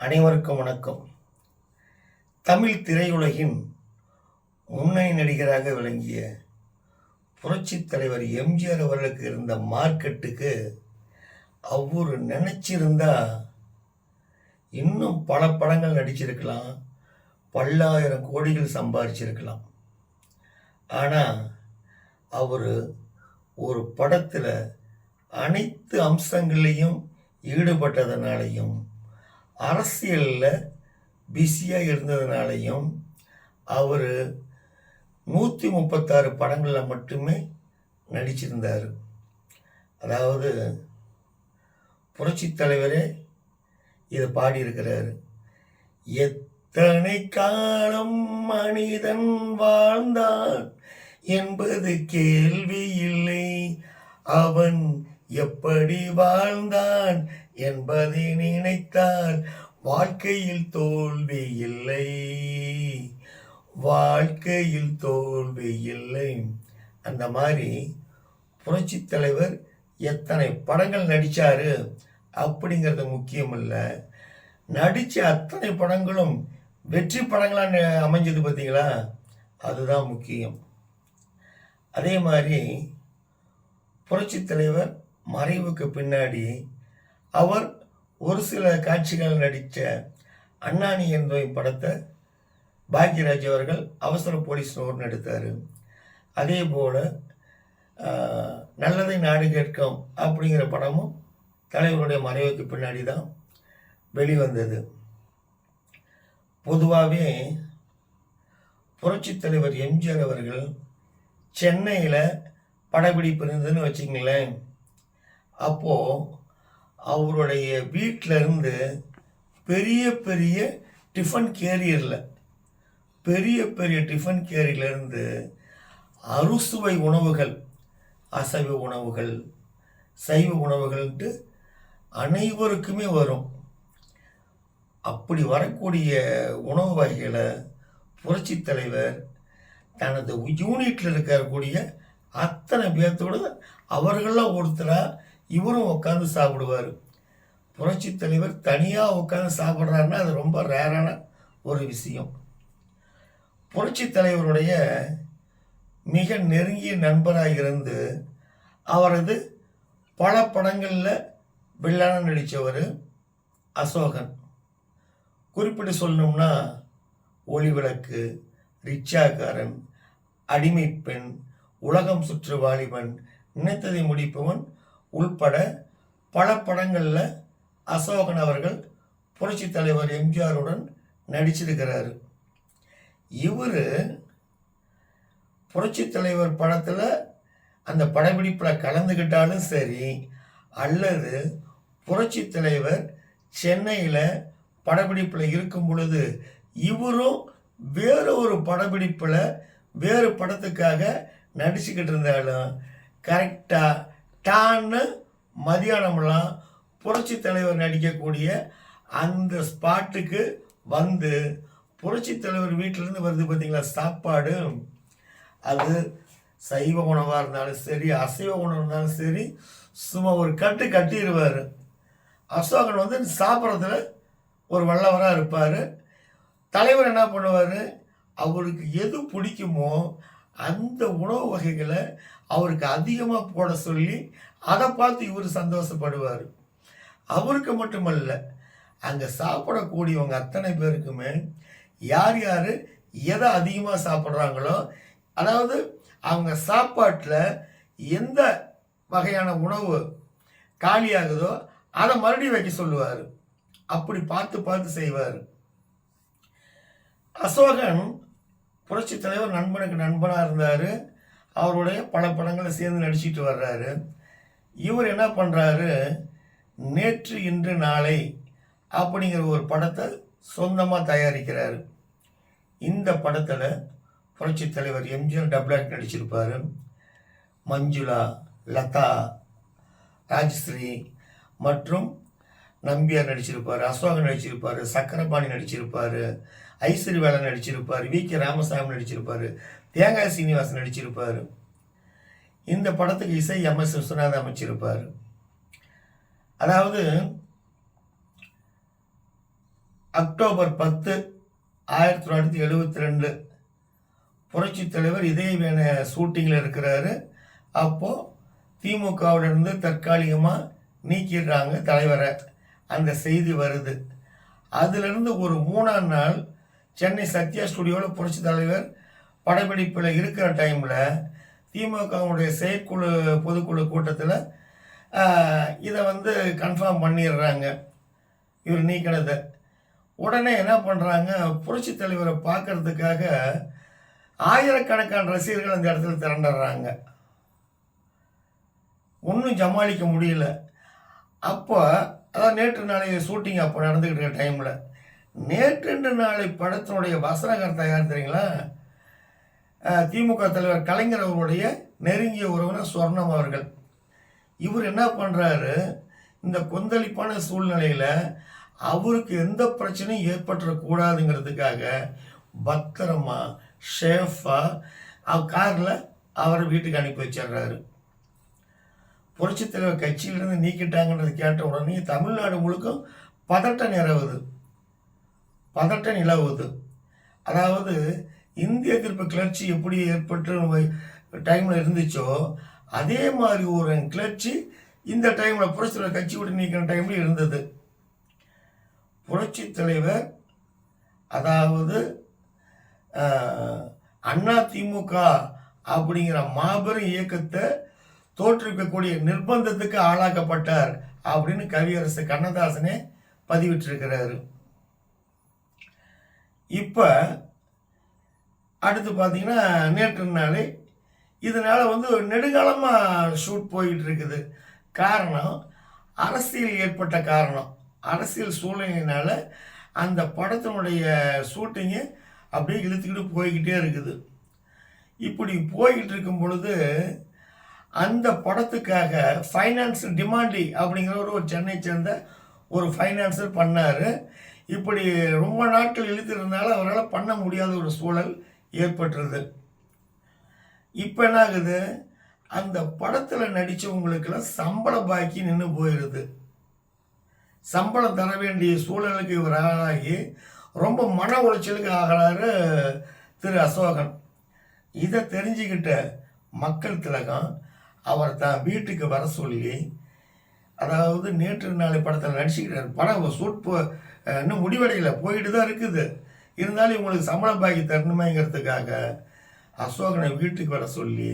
அனைவருக்கும் வணக்கம். தமிழ் திரையுலகின் முன்னணி நடிகராக விளங்கிய புரட்சித் தலைவர் எம்ஜிஆர் அவர்களுக்கு இருந்த மார்க்கெட்டுக்கு அவ்வொரு நினைச்சிருந்தா இன்னும் பல படங்கள் நடிச்சிருக்கலாம் பல்லாயிரம் கோடிகள் சம்பாதிச்சிருக்கலாம் ஆனால் அவர் ஒரு படத்தில் அனைத்து அம்சங்களையும் ஈடுபட்டதனாலையும் அரசியலில் பிஸியாக இருந்ததுனாலையும் அவர் நூற்றி முப்பத்தாறு படங்களில் மட்டுமே நடிச்சிருந்தார். அதாவது புரட்சித் தலைவரே இதை பாடியிருக்கிறாரு. எத்தனை காலம் மனிதன் வாழ்ந்தான் என்பது கேள்வி இல்லை. அவன் எப்படி வாழ்ந்தான் என்பதை நினைத்தால் வாழ்க்கையில் தோல்வி இல்லை. வாழ்க்கையில் தோல்வி இல்லை. அந்த மாதிரி புரட்சித் தலைவர் எத்தனை படங்கள் நடித்தாரு அப்படிங்கிறது முக்கியம் இல்லை. நடித்த அத்தனை படங்களும் வெற்றி படங்களாக அமைஞ்சது பார்த்தீங்களா அதுதான் முக்கியம். அதே மாதிரி புரட்சித் தலைவர் மறைவுக்கு பின்னாடி அவர் ஒரு சில காட்சிகள் நடித்த அண்ணாணி என்ற படத்தை பாக்யராஜ் அவர்கள் அவசர போலீஸ் நோர்னு எடுத்தார். அதே போல் நல்லதை நாடு கேட்கும் அப்படிங்கிற படமும் தலைவருடைய மறைவுக்கு பின்னாடி தான் வெளிவந்தது. பொதுவாகவே புரட்சித் தலைவர் எம்ஜிஆர் அவர்கள் சென்னையில் படப்பிடிப்பு இருந்ததுன்னு வச்சுங்களேன் அப்போது அவருடைய வீட்டில் இருந்து பெரிய பெரிய டிஃபன் கேரியரில் பெரிய பெரிய டிஃபன் கேரியர்லேருந்து அறுசுவை உணவுகள் அசைவ உணவுகள் சைவ உணவுகள்ன்ட்டு அனைவருக்குமே வரும். அப்படி வரக்கூடிய உணவு வகைகளை புரட்சி தலைவர் தனது யூனிட்டில் இருக்கக்கூடிய அத்தனை பேர்த்தோடு அவர்களாக ஒருத்தராக இவரும் உட்காந்து சாப்பிடுவார். புரட்சி தலைவர் தனியாக உட்காந்து சாப்பிட்றாருன்னா அது ரொம்ப ரேரான ஒரு விஷயம். புரட்சித் தலைவருடைய மிக நெருங்கிய நண்பராக இருந்து அவரது பல படங்களில் வில்லான நடித்தவர் அசோகன். குறிப்பிட்டு சொல்லணும்னா ஒளிவிளக்கு ரிச்சாக்காரன் அடிமை பெண் உலகம் சுற்று வாலிபன் நினைத்ததை முடிப்பவன் உள்பட பல படங்களில் அசோகன் அவர்கள் புரட்சித் தலைவர் எம்ஜிஆருடன் நடிச்சிருக்கிறாரு. இவர் புரட்சி தலைவர் படத்தில் அந்த படப்பிடிப்பில் கலந்துக்கிட்டாலும் சரி அல்லது புரட்சித் தலைவர் சென்னையில் படப்பிடிப்பில் இருக்கும் பொழுது இவரும் வேறு ஒரு படப்பிடிப்பில் வேறு படத்துக்காக நடிச்சுக்கிட்டு இருந்தாலும் கரெக்டாக டான்னு மதியானம்லாம் புரட்சி தலைவர் நடிக்கக்கூடிய அந்த ஸ்பாட்டுக்கு வந்து புரட்சி தலைவர் வீட்டிலேருந்து வருது பார்த்தீங்களா சாப்பாடு. அது சைவ உணவாக இருந்தாலும் சரி அசைவ உணவு இருந்தாலும் சரி சும்மா ஒரு கட்டு கட்டிடுவார். அசோகன் வந்து சாப்பிட்றதுல ஒரு வல்லவராக இருப்பார். தலைவர் என்ன பண்ணுவார்? அவருக்கு எது பிடிக்குமோ அந்த உணவு வகைகளை அவருக்கு அதிகமாக போட சொல்லி அதை பார்த்து இவர் சந்தோஷப்படுவார். அவருக்கு மட்டுமல்ல அங்கே சாப்பிடக்கூடியவங்க அத்தனை பேருக்குமே யார் யார் எதை அதிகமாக சாப்பிட்றாங்களோ அதாவது அவங்க சாப்பாட்டில் எந்த வகையான உணவு காலியாகுதோ அதை மறுபடியும் வைக்க சொல்லுவார். அப்படி பார்த்து பார்த்து செய்வார். அசோகன் புரட்சி தலைவர் நண்பனுக்கு நண்பனாக இருந்தார். அவருடைய பல படங்களை சேர்ந்து நடிச்சிட்டு வர்றாரு. இவர் என்ன பண்ணுறாரு நேற்று இன்று நாளை அப்படிங்கிற ஒரு படத்தை சொந்தமாக தயாரிக்கிறார். இந்த படத்தில் புரட்சி தலைவர் எம்ஜிஆர் டப்ளாக் நடிச்சிருப்பார். மஞ்சுளா லதா ராஜஸ்ரீ மற்றும் நம்பியார் நடிச்சிருப்பார் அசோகன் நடிச்சிருப்பார் சக்கரபாணி நடிச்சிருப்பார் ஐஸ்வரிவேலன் நடிச்சிருப்பார் வி. கே. ராமசாமி நடிச்சிருப்பார் தேங்காய் சீனிவாசன் நடிச்சிருப்பார். இந்த படத்துக்கு இசை எம். எஸ். விஸ்வநாதன் அமைச்சிருப்பார். அதாவது அக்டோபர் பத்து ஆயிரத்தி தொள்ளாயிரத்தி எழுபத்தி ரெண்டு புரட்சி தலைவர் இதே வேண ஷூட்டிங்கில் இருக்கிறாரு. அப்போது திமுகவிலிருந்து தற்காலிகமாக நீக்கிடுறாங்க தலைவரை. அந்த செய்தி வருது. அதிலிருந்து ஒரு மூணாம் நாள் சென்னை சத்யா ஸ்டுடியோவில் புரட்சி தலைவர் படப்பிடிப்பில் இருக்கிற டைமில் திமுகவுடைய செயற்குழு பொதுக்குழு கூட்டத்தில் இதை வந்து கன்ஃபார்ம் பண்ணிடுறாங்க. இவர் நீக்கினதை. உடனே என்ன பண்ணுறாங்க புரட்சி தலைவரை பார்க்கறதுக்காக ஆயிரக்கணக்கான ரசிகர்கள் அந்த இடத்துல திரண்டுடுறாங்க ஒன்றும் சமாளிக்க முடியல. அப்போ அதான் நேற்று நாளை ஷூட்டிங் அப்போ நடந்துக்கிட்டு இருக்க டைமில் நேற்று நாளை படத்தினுடைய வசனகர்த்தா யார் தெரியுங்களா? திமுக தலைவர் கலைஞர் அவருடைய நெருங்கிய உறவினர் சொர்ணம் அவர்கள். இவர் என்ன பண்ணுறாரு இந்த கொந்தளிப்பான சூழ்நிலையில் அவருக்கு எந்த பிரச்சனையும் ஏற்பட்டுறக்கூடாதுங்கிறதுக்காக பத்திரமா ஷேஃபாக காரில் அவரை வீட்டுக்கு அனுப்பி வச்சிடுறாரு. புரட்சி தலைவர் கட்சியிலிருந்து நீக்கிட்டாங்கன்றது கேட்ட உடனே தமிழ்நாடு முழுக்க பதட்டம் நிலவுது. பதட்டம் நிலவுது. அதாவது இந்திய எதிர்ப்பு கிளர்ச்சி எப்படி ஏற்பட்டு டைமில் இருந்துச்சோ அதே மாதிரி ஒரு கிளர்ச்சி இந்த டைமில் புரட்சி தலைவர் கட்சி விட்டு நீக்கிற டைமில் இருந்தது. புரட்சி தலைவர் அதாவது அண்ணா திமுக அப்படிங்கிற மாபெரும் இயக்கத்தை தோற்றுவிக்கக்கூடிய நிர்பந்தத்துக்கு ஆளாக்கப்பட்டார் அப்படின்னு கவியரசு கண்ணதாசனே பதிவிட்டிருக்கிறாரு. இப்போ அடுத்து பார்த்தீங்கன்னா நேற்று நாளே இதனால் வந்து நெடுங்காலமாக ஷூட் போயிட்டு இருக்குது காரணம் அரசியல் ஏற்பட்ட காரணம். அரசியல் சூழ்நிலையினால் அந்த படத்தினுடைய ஷூட்டிங்கு அப்படியே இழுத்துக்கிட்டு போய்கிட்டே இருக்குது. இப்படி போய்கிட்டு இருக்கும் பொழுது அந்த படத்துக்காக ஃபைனான்ஸ் டிமாண்டி அப்படிங்கிற ஒரு சென்னை சேர்ந்த ஒரு ஃபைனான்சர் பண்ணார். இப்படி ரொம்ப நாட்கள் இழுத்துறதுனால அவரால் பண்ண முடியாத ஒரு சூழல் ஏற்பட்டுருது. இப்போ என்ன ஆகுது அந்த படத்தில் நடித்தவங்களுக்கெல்லாம் சம்பள பாக்கி நின்று போயிடுது சம்பளம் தர வேண்டிய சூழலுக்கு இவர் ஆளாகி ரொம்ப மன உளைச்சலுக்கு ஆகிறாரு திரு அசோகன். இதை தெரிஞ்சுக்கிட்ட மக்கள் திலகம் அவர் தான் வீட்டுக்கு வர சொல்லி அதாவது நேற்று நாளை படத்தில் நடிச்சுக்கிறார் படம் ஷூட் போ இன்னும் முடிவடையல. போயிட்டு தான் இருக்குது. இருந்தாலும் இவங்களுக்கு சம்பளம் பாக்கி தரணுமேங்கிறதுக்காக அசோகனை வீட்டுக்கு வர சொல்லி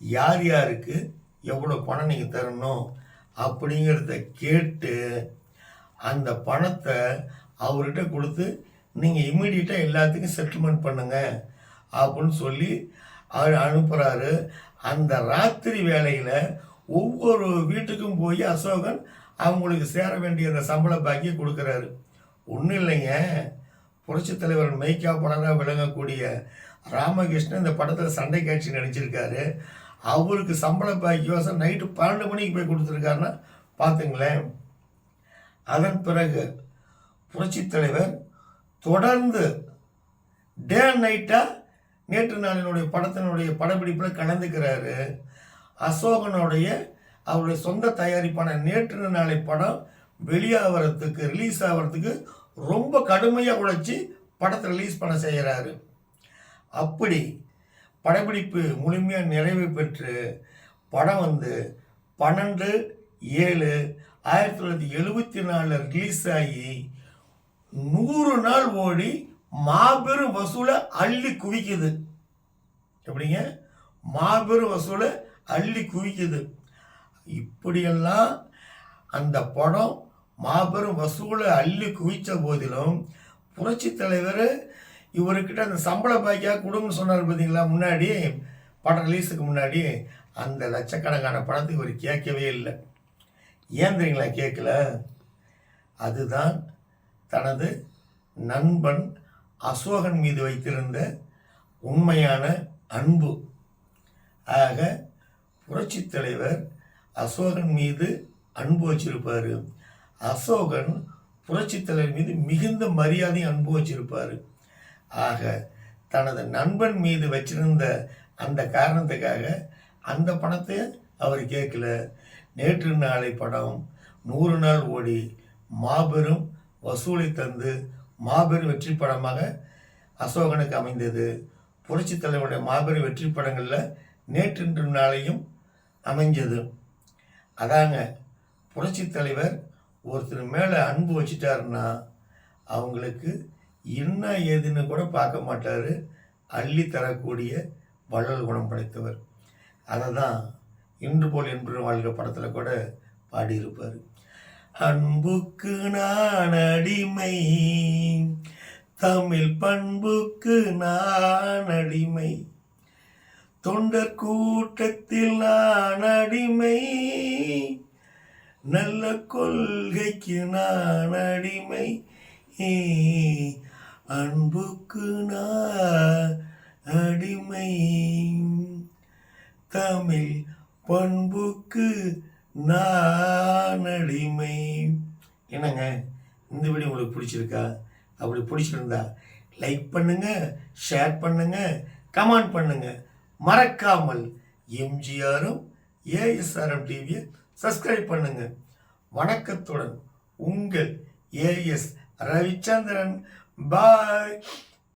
யார் யாருக்கு எவ்வளோ பணம் நீங்கள் தரணும்? அப்படிங்கிறத கேட்டு அந்த பணத்தை அவர்கிட்ட கொடுத்து நீங்கள் இம்மிடியட்டாக எல்லாத்துக்கும் செட்டில்மெண்ட் பண்ணுங்க அப்படின்னு சொல்லி அவர் அனுப்புகிறாரு அந்த ராத்திரி வேலையில் ஒவ்வொரு வீட்டுக்கும் போய் அசோகன் அவங்களுக்கு சேர வேண்டிய அந்த சம்பள பாக்கியை கொடுக்குறாரு. ஒன்றும் இல்லைங்க. புரட்சித் தலைவர் மெய்க்கா விளங்கக்கூடிய ராமகிருஷ்ணன் இந்த படத்தில் சண்டை காட்சி நடிச்சிருக்காரு. அவருக்கு சம்பளம் பாக்கியோசம் நைட்டு பன்னெண்டு மணிக்கு போய் கொடுத்துருக்காருன்னா பார்த்துங்களேன் அதன் பிறகு புரட்சித் தலைவர் தொடர்ந்து டே அண்ட் நைட்டாக நேற்று நாளினுடைய படத்தினுடைய படப்பிடிப்பில் கலந்துக்கிறாரு. அசோகனுடைய அவருடைய சொந்த தயாரிப்பான நேற்று நாளை படம் வெளியாகிறதுக்கு ரிலீஸ் ஆகிறதுக்கு ரொம்ப கடுமையாக உழைச்சி படத்தை ரிலீஸ் பண்ண செய்கிறாரு. அப்படி படப்பிடிப்பு முழுமையாக நிறைவு பெற்று படம் வந்து பன்னெண்டு ஏழு ஆயிரத்தி தொள்ளாயிரத்தி எழுபத்தி நாலில் ரிலீஸ் ஆகி நூறு நாள் ஓடி மாபெரும் வசூலை அள்ளி குவிக்குது. எப்படிங்க? மாபெரும் வசூலை அள்ளி குவிக்குது. இப்படியெல்லாம் அந்த படம் மாபெரும் வசூலை அள்ளி குவித்த போதிலும் புரட்சி தலைவர் இவர்கிட்ட அந்த சம்பள பாக்கியாக கொடுங்கன்னு சொன்னார் பார்த்தீங்களா? முன்னாடி படம் ரிலீஸுக்கு முன்னாடி அந்த லட்சக்கணக்கான படத்தை இவர் கேட்கவே இல்லை. ஏன் தெரியுங்களா? கேட்கல. அதுதான் தனது நண்பன் அசோகன் மீது வைத்திருந்த உண்மையான அன்பு. ஆக புரட்சித் தலைவர் அசோகன் மீது அன்பு வச்சிருப்பார். அசோகன் புரட்சி தலைவர் மீது மிகுந்த மரியாதை அன்பு வச்சிருப்பார். ஆக தனது நண்பன் மீது வச்சிருந்த அந்த காரணத்துக்காக அந்த பணத்தை அவர் கேட்கல. நேற்று நாளை படம் நூறு நாள் ஓடி மாபெரும் வசூலை தந்து மாபெரும் வெற்றி படமாக அசோகனுக்கு அமைந்தது. புரட்சி தலைவருடைய மாபெரும் வெற்றி படங்களில் நேற்றின்று நாளையும் அமைஞ்சது. அதாங்க புரட்சி தலைவர் ஒருத்தர் மேலே அன்பு வச்சிட்டாருன்னா அவங்களுக்கு என்ன ஏதுன்னு கூட பார்க்க மாட்டார். அள்ளி தரக்கூடிய வள்ளல் குணம் படைத்தவர். அதை தான் இன்று போல் என்று வாழ்கிற படத்தில் கூட பாடியிருப்பார். அன்புக்கு நான் அடிமை தமிழ் பண்புக்கு நான் அடிமை தொண்டர் கூட்டத்தில் நான் அடிமை நல்ல கொள்கைக்கு நான் அடிமை. அன்புக்கு நான் அடிமை. தமிழ் பண்புக்கு நான் அடிமை. என்னங்க? இந்த வீடியோ உங்களுக்கு பிடிச்சிருக்கா? அப்படி பிடிச்சிருந்தா லைக் பண்ணுங்க ஷேர் பண்ணுங்க கமெண்ட் பண்ணுங்க. மறக்காமல் எம்ஜிஆரும் ஏஎஸ்ஆர்எம் டிவியை சப்ஸ்கிரைப் பண்ணுங்க. வணக்கத்துடன் உங்கள் ஏஎஸ் ரவிச்சந்திரன் பாய்